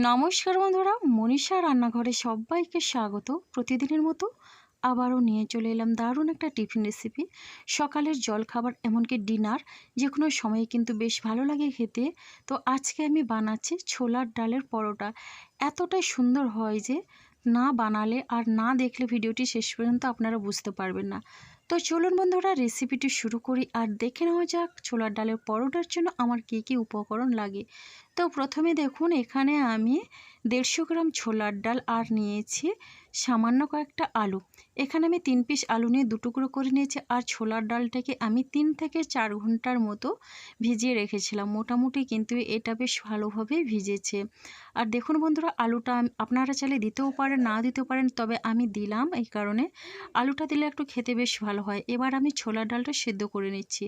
নমস্কার বন্ধুরা, মনীষা রান্নাঘরে সবাইকে স্বাগত। প্রতিদিনের মতো আবারও নিয়ে চলে এলাম দারুণ একটা টিফিন রেসিপি সকালের জল খাবার এমনকি ডিনার যে কোনো সময়ে কিন্তু বেশ ভালো লাগে খেতে। তো আজকে আমি বানাচ্ছি ছোলার ডালের পরোটা। এতটাই সুন্দর হয় যে না বানালে আর না দেখলে ভিডিওটি শেষ পর্যন্ত আপনারা বুঝতে পারবেন না। তো চলুন বন্ধুরা রেসিপিটি শুরু করি আর দেখে নেওয়া যাক ছোলার ডালের পরোটার জন্য আমার কী কী উপকরণ লাগে। তো প্রথমে দেখুন, এখানে আমি দেড়শো গ্রাম ছোলার ডাল আর নিয়েছি। সামান্য কয়েকটা আলু। এখানে আমি তিন পিস আলু নিয়ে দুটুকরো করে নিয়েছি আর ছোলার ডালটাকে আমি তিন থেকে চার ঘণ্টার মতো ভিজিয়ে রেখেছিলাম। মোটামুটি কিন্তু এটা বেশ ভালোভাবে ভিজেছে। আর দেখুন বন্ধুরা, আলুটা আপনারা চাইলে দিতেও পারেন, না দিতেও পারেন, তবে আমি দিলাম এই কারণে। আলুটা দিলে একটু খেতে বেশ ভালো হয়। এবার আমি ছোলার ডালটা সেদ্ধ করে নিচ্ছি।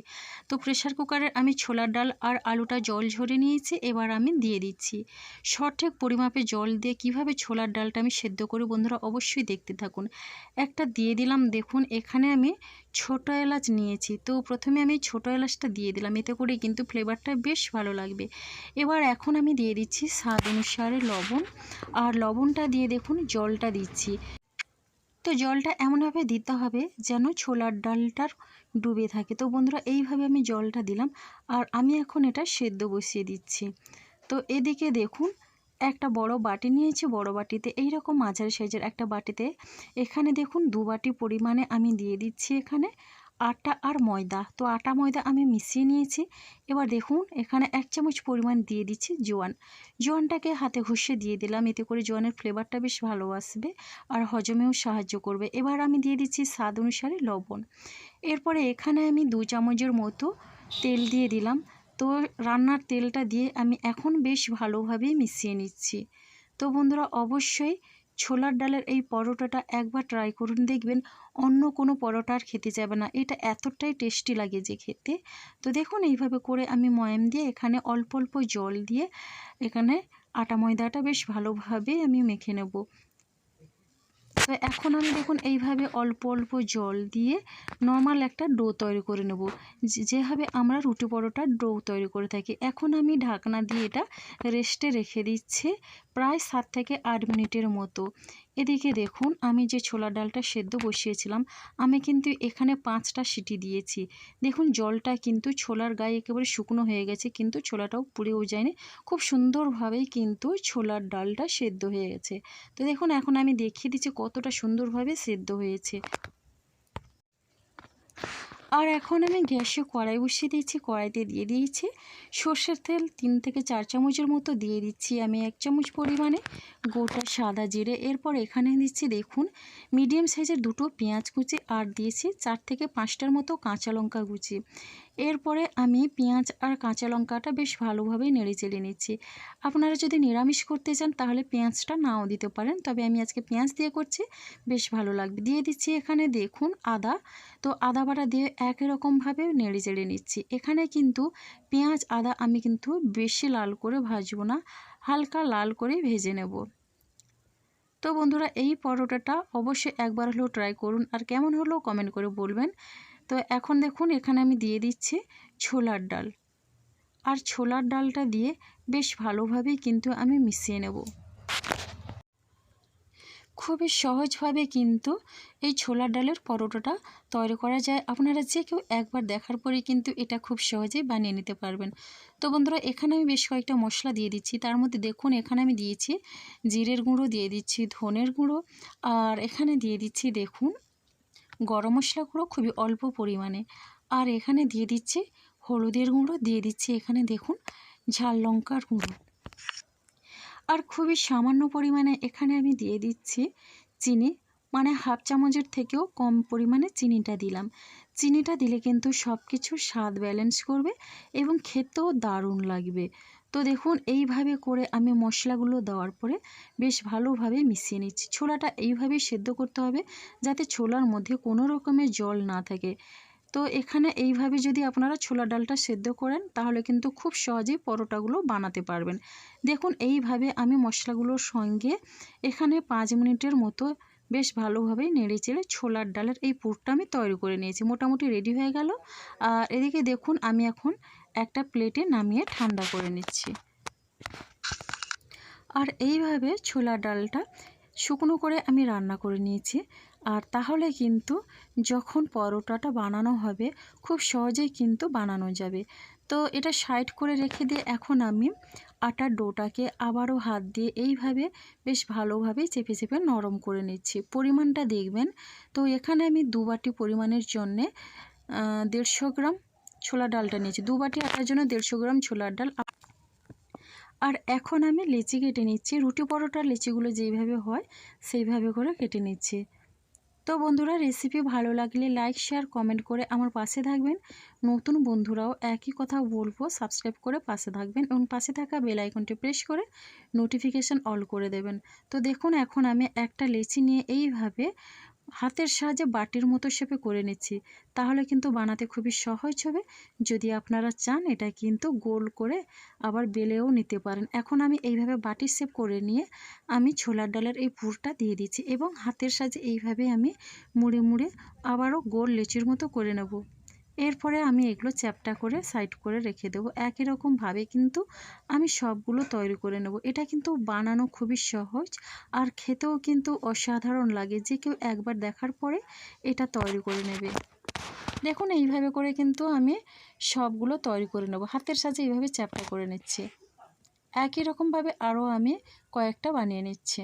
তো প্রেশার কুকারে আমি ছোলার ডাল আর আলুটা জল ঝরে নিয়েছি, এবার আমি দিয়ে দিচ্ছি। সঠিক পরিমাপে জল দিয়ে কীভাবে ছোলার ডালটা আমি সেদ্ধ করি বন্ধুরা অবশ্যই দেখতে থাকুন। একটা দিয়ে দিলাম, দেখুন, এখানে আমি ছোট এলাচ নিয়েছি। তো প্রথমে আমি ছোট এলাচটা দিয়ে দিলাম, এতে করে কিন্তু ফ্লেভারটা বেশ ভালো লাগবে। এবার এখন আমি দিয়ে দিচ্ছি স্বাদ অনুসারে লবণ। আর লবণটা দিয়ে দেখুন, জলটা দিচ্ছি। তো জলটা এমনভাবে দিতে হবে যেন ছোলার ডালটার ডুবে থাকে। তো বন্ধুরা, এইভাবে আমি জলটা দিলাম। আর আমি এখন এটা সেদ্ধ বসিয়ে দিচ্ছি। তো এদিকে দেখুন একটা বড় বাটি নিয়েছি, বড় বাটিতে এই রকম মাঝারি সাইজের একটা বাটিতে এখানে দেখুন দু বাটি পরিমাণে আমি দিয়ে দিচ্ছি এখানে আটা আর ময়দা। তো আটা, ময়দা আমি মিশিয়ে নিয়েছি। এবার দেখুন এখানে এক চামচ পরিমাণ দিয়ে দিচ্ছি জোয়ান। জোয়ানটাকে হাতে ঘষে দিয়ে দিলাম, এতে করে জোয়ানের ফ্লেভারটা বেশ ভালো আসবে আর হজমেও সাহায্য করবে। এবার আমি দিয়ে দিচ্ছি স্বাদ অনুসারে লবণ। এরপরে এখানে আমি দু চামচের মতো তেল দিয়ে দিলাম। তো রান্নার তেলটা দিয়ে আমি এখন বেশ ভালোভাবেই মিশিয়ে নিচ্ছি। তো বন্ধুরা, অবশ্যই ছোলার ডালের এই পরোটাটা একবার ট্রাই করুন, দেখবেন অন্য কোনো পরোটা আর খেতে যাবে না। এটা এতটাই টেস্টি লাগে যে খেতে। তো দেখুন, এইভাবে করে আমি ময়াম দিয়ে এখানে অল্প অল্প জল দিয়ে এখানে আটা ময়দাটা বেশ ভালোভাবে আমি মেখে নেব। তো এখন আমি দেখুন এইভাবে অল্প অল্প জল দিয়ে নর্মাল একটা ডো তৈরি করে নেব। যেভাবে আমরা রুটি পরোটার ডো তৈরি করে থাকি। এখন আমি ঢাকনা দিয়ে এটা রেস্টে রেখে দিচ্ছি প্রায় সাত থেকে আট মিনিটের মতো। এদিকে দেখুন, আমি যে ছোলার ডালটা সেদ্ধ বসিয়েছিলাম, আমি কিন্তু এখানে পাঁচটা সিটি দিয়েছি। দেখুন, জলটা কিন্তু ছোলার গায়ে একেবারে শুকনো হয়ে গেছে, কিন্তু ছোলাটাও পুড়েও যায়নি। খুব সুন্দরভাবেই কিন্তু ছোলার ডালটা সেদ্ধ হয়ে গেছে। তো দেখুন, এখন আমি দেখিয়ে দিচ্ছি কতটা সুন্দরভাবে সেদ্ধ হয়েছে। আর এখন আমি গ্যাসে কড়াই বসিয়ে দিয়েছি, কড়াইতে দিয়ে দিয়েছি। সর্ষের তেল তিন থেকে চার চামচের মতো দিয়ে দিচ্ছি আমি এক চামচ পরিমাণে গোটা সাদা জিরে। এরপর এখানে দিচ্ছি দেখুন, মিডিয়াম সাইজের দুটো পেঁয়াজ কুচি আর দিয়েছি চার থেকে পাঁচটার মতো কাঁচা লঙ্কা কুচি। এরপরে আমি পেঁয়াজ আর কাঁচা লঙ্কাটা বেশ ভালোভাবেই নেড়ে চেড়ে নিচ্ছি। আপনারা যদি নিরামিষ করতে চান, তাহলে পেঁয়াজটা নাও দিতে পারেন। তবে আমি আজকে পেঁয়াজ দিয়ে করছি, বেশ ভালো লাগবে। দিয়ে দিচ্ছি এখানে দেখুন আদা। তো আদা বাটা দিয়ে একই রকমভাবে নেড়ে চেড়ে নিচ্ছি। এখানে কিন্তু পেঁয়াজ, আদা আমি কিন্তু বেশি লাল করে ভাজবো না, হালকা লাল করে ভেজে নেব। তো বন্ধুরা, এই পরোটাটা অবশ্যই একবার হলেও ট্রাই করুন। আর কেমন হলো কমেন্ট করে বলবেন। তো এখন দেখুন, এখানে আমি দিয়ে দিচ্ছি ছোলার ডাল। আর ছোলার ডালটা দিয়ে বেশ ভালোভাবেই কিন্তু আমি মিশিয়ে নেব। খুবই সহজভাবে কিন্তু এই ছোলার ডালের পরোটাটা তৈরি করা যায়। আপনারা যে কেউ একবার দেখার পরে কিন্তু এটা খুব সহজেই বানিয়ে নিতে পারবেন। তো বন্ধুরা, এখানে আমি বেশ কয়েকটা মশলা দিয়ে দিচ্ছি। তার মধ্যে দেখুন, এখানে আমি দিয়েছি জিরের গুঁড়ো, দিয়ে দিচ্ছি ধনের গুঁড়ো, আর এখানে দিয়ে দিচ্ছি দেখুন গরম মশলা গুঁড়ো খুবই অল্প পরিমাণে। আর এখানে দিয়ে দিচ্ছি হলুদের গুঁড়ো, দিয়ে দিচ্ছি এখানে দেখুন ঝাল লঙ্কার গুঁড়ো। আর খুবই সামান্য পরিমাণে এখানে আমি দিয়ে দিচ্ছি চিনি মানে হাফ চামচের থেকেও কম পরিমাণে চিনিটা দিলাম। চিনিটা দিলে কিন্তু সব কিছু স্বাদ ব্যালেন্স করবে এবং খেতেও দারুণ লাগবে। তো দেখুন, এইভাবে করে আমি মশলাগুলো দেওয়ার পরে বেশ ভালোভাবে মিশিয়ে নিচ্ছি। ছোলাটা এইভাবেই সেদ্ধ করতে হবে যাতে ছোলার মধ্যে কোনো রকমের জল না থাকে। তো এখানে এইভাবে যদি আপনারা ছোলা ডালটা সেদ্ধ করেন, তাহলে কিন্তু খুব সহজেই পরোটাগুলো বানাতে পারবেন। দেখুন, এইভাবে আমি মশলাগুলোর সঙ্গে এখানে পাঁচ মিনিটের মতো বেশ ভালোভাবেই নেড়ে চেড়ে ছোলার ডালের এই পুরটা আমি তৈরি করে নিয়েছি। মোটামুটি রেডি হয়ে গেল। আর এদিকে দেখুন, আমি এখন একটা প্লেটে নামিয়ে ঠান্ডা করে নিচ্ছি। আর এইভাবে ছোলার ডালটা শুকনো করে আমি রান্না করে নিয়েছি। আর তাহলে কিন্তু যখন পরোটাটা বানানো হবে, খুব সহজেই কিন্তু বানানো যাবে। তো এটা সাইড করে রেখে দিয়ে এখন আমি আটার ডোটাকে আবারও হাত দিয়ে এইভাবে বেশ ভালোভাবে চেপে চেপে নরম করে নিচ্ছি। পরিমাণটা দেখবেন। তো এখানে আমি দু বাটি পরিমাণের জন্যে দেড়শো গ্রাম ছোলা ডালটা নিয়েছি। দু বাটি আটার জন্য দেড়শো গ্রাম ছোলার ডাল। আর এখন আমি লিচি কেটে নিচ্ছি। রুটি পরোটার লিচিগুলো যেইভাবে হয়, সেইভাবে করে কেটে নিচ্ছি। তো বন্ধুরা রেসিপি ভালো লাগলে লাইক শেয়ার কমেন্ট করে আমার পাশে থাকবেন। নতুন বন্ধুরাও একই কথা বলব সাবস্ক্রাইব করে পাশে থাকবেন এবং পাশে থাকা বেল আইকনটি প্রেস করে নোটিফিকেশান অল করে দেবেন। তো দেখুন, এখন আমি একটা লেচি নিয়ে এইভাবে হাতের সাহায্যে বাটির মতো শেপে করে নিচ্ছি। তাহলে কিন্তু বানাতে খুবই সহজ হবে। যদি আপনারা চান, এটা কিন্তু গোল করে আবার বেলেও নিতে পারেন। এখন আমি এইভাবে বাটির শেপ করে নিয়ে আমি ছোলার ডালের এই পুরটা দিয়ে দিচ্ছি এবং হাতের সাহায্যে এইভাবে আমি মুড়ে মুড়ে আবারও গোল লেচির মতো করে নেব। এরপরে আমি এগুলো চ্যাপটা করে সাইড করে রেখে দেবো। একই রকমভাবে কিন্তু আমি সবগুলো তৈরি করে নেব। এটা কিন্তু বানানো খুবই সহজ আর খেতেও কিন্তু অসাধারণ লাগে। যে কেউ একবার দেখার পরে এটা তৈরি করে নেবে। দেখুন, এইভাবে করে কিন্তু আমি সবগুলো তৈরি করে নেব। হাতের সাথে এইভাবে চ্যাপটা করে নিচ্ছে। একই রকমভাবে আরও আমি কয়েকটা বানিয়ে নিচ্ছি।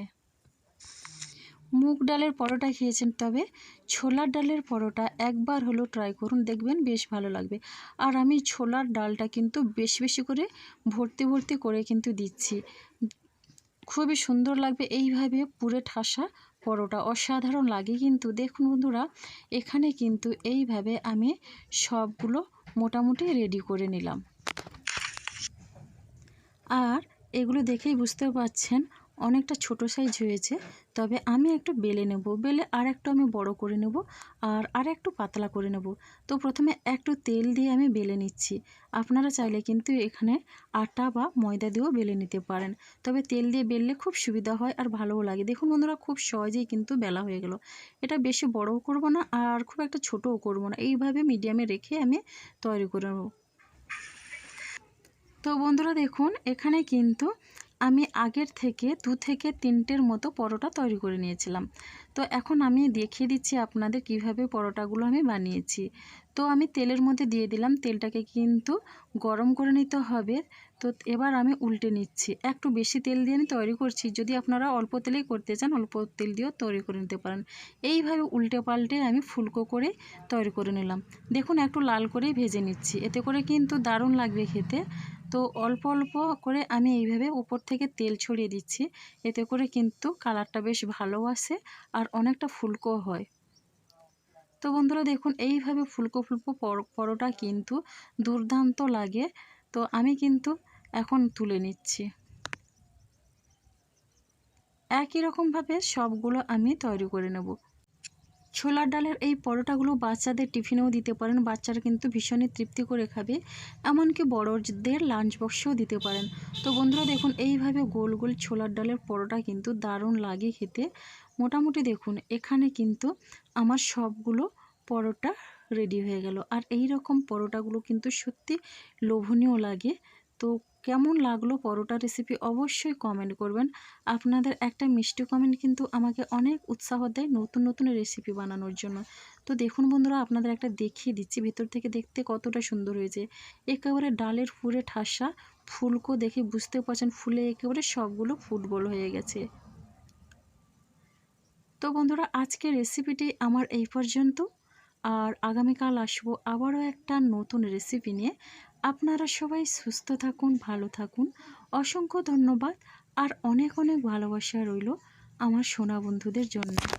মুগ ডালের পরোটা খেয়েছেন তবে ছোলার ডালের পরোটা একবার হলো ট্রাই করুন, দেখবেন বেশ ভালো লাগবে। আর আমি ছোলার ডালটা কিন্তু বেশি বেশি করে ভর্তি ভর্তি করে কিন্তু দিচ্ছি। খুবই সুন্দর লাগবে এইভাবে পুরে ঠাসা পরোটা, অসাধারণ লাগে কিন্তু। দেখুন বন্ধুরা, এখানে কিন্তু এইভাবে আমি সবগুলো মোটামুটি রেডি করে নিলাম। আর এগুলো দেখেই বুঝতে পারছেন অনেকটা ছোট সাইজ হয়েছে, তবে আমি একটু বেলে নেব। বেলে আর একটু আমি বড় করে নেব আর আর একটু পাতলা করে নেব। তো প্রথমে একটু তেল দিয়ে আমি বেলে নিচ্ছি। আপনারা চাইলে কিন্তু এখানে আটা বা ময়দা দিয়েও বেলে নিতে পারেন। তবে তেল দিয়ে বেললে খুব সুবিধা হয় আর ভালোও লাগে। দেখুন বন্ধুরা, খুব সহজেই কিন্তু বেলা হয়ে গেল। এটা বেশি বড়ও করব না আর খুব একটা ছোটও করব না। এইভাবে মিডিয়ামে রেখে আমি তৈরি করে নেব। তো বন্ধুরা দেখুন, এখানে কিন্তু আমি আগের থেকে দু থেকে তিনটের মতো পরোটা তৈরি করে নিয়েছিলাম। তো এখন আমি দেখিয়ে দিচ্ছি আপনাদের কীভাবে পরোটাগুলো আমি বানিয়েছি। তো আমি তেলের মধ্যে দিয়ে দিলাম। তেলটাকে কিন্তু গরম করে নিতে হবে। তো এবার আমি উল্টে নিচ্ছি। একটু বেশি তেল দিয়ে আমি তৈরি করছি। যদি আপনারা অল্প তেলেই করতে চান, অল্প তেল দিয়েও তৈরি করে নিতে পারেন। এইভাবে উল্টে পাল্টে আমি ফুলকো করে তৈরি করে নিলাম। দেখুন, একটু লাল করেই ভেজে নিচ্ছি। এতে করে কিন্তু দারুণ লাগবে খেতে। তো অল্প অল্প করে আমি এইভাবে উপর থেকে তেল ছড়িয়ে দিচ্ছি। এতে করে কিন্তু কালারটা বেশ ভালো আসে আর অনেকটা ফুলকো হয়। তো বন্ধুরা, দেখুন, এইভাবে ফুলকো ফুলকো পরোটা কিন্তু দুর্দান্ত লাগে। তো আমি কিন্তু এখন তুলে নিচ্ছি। একই রকমভাবে সবগুলো আমি তৈরি করে নেব। ছোলার ডালের এই পরোটাগুলো বাচ্চাদের টিফিনেও দিতে পারেন, বাচ্চারা কিন্তু ভীষণই তৃপ্তি করে খাবে। এমনকি বড়দের লাঞ্চ বক্সেও দিতে পারেন। তো বন্ধুরা, দেখুন, এইভাবে গোল গোল ছোলার ডালের পরোটা কিন্তু দারুণ লাগে খেতে। মোটামুটি দেখুন, এখানে কিন্তু আমার সবগুলো পরোটা রেডি হয়ে গেল। আর এই রকম পরোটাগুলো কিন্তু সত্যি লোভনীয় লাগে। তো কেমন লাগল পরোটা রেসিপি অবশ্যই কমেন্ট করবেন। আপনাদের একটা মিষ্টি কমেন্ট কিন্তু আমাকে অনেক উৎসাহ দেয় নতুন নতুন রেসিপি বানানোর জন্য। তো দেখুন বন্ধুরা, আপনাদের একটা দেখিয়ে দিচ্ছি, ভেতর থেকে দেখতে কতটা সুন্দর হয়েছে। একেবারে ডালের ফুলে ঠাসা, ফুলকো দেখে বুঝতে পারছেন ফুলে একেবারে সবগুলো ফুটবল হয়ে গেছে। তো বন্ধুরা, আজকের রেসিপিটি আমার এই পর্যন্ত। আর আগামীকাল আসব আবারও একটা নতুন রেসিপি নিয়ে। আপনারা সবাই সুস্থ থাকুন, ভালো থাকুন। অসংখ্য ধন্যবাদ। আর অনেক অনেক ভালোবাসা রইল আমার সোনা বন্ধুদের জন্য।